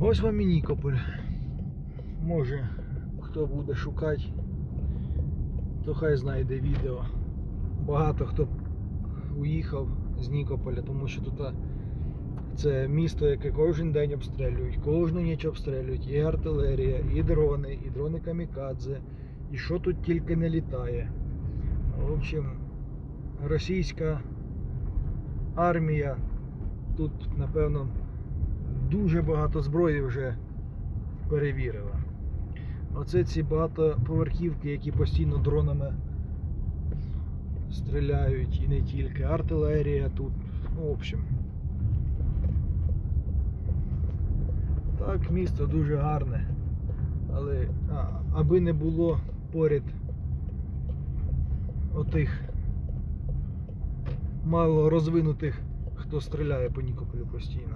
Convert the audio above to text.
Ось вам і Нікополь. Може, хто буде шукати, то хай знайде відео. Багато хто уїхав з Нікополя, тому що тут це місто, яке кожен день обстрілюють, кожну ніч обстрілюють. І артилерія, і дрони, і дрони камікадзе, і що тут тільки не літає. В общем, російська армія тут, напевно, дуже багато зброї вже перевірила. Оце ці багатоповерхівки, які постійно дронами стріляють і не тільки. Артилерія тут. Ну, в общем. Так, місто дуже гарне. Але а, аби не було поряд отих мало розвинутих, хто стріляє по Нікополю постійно.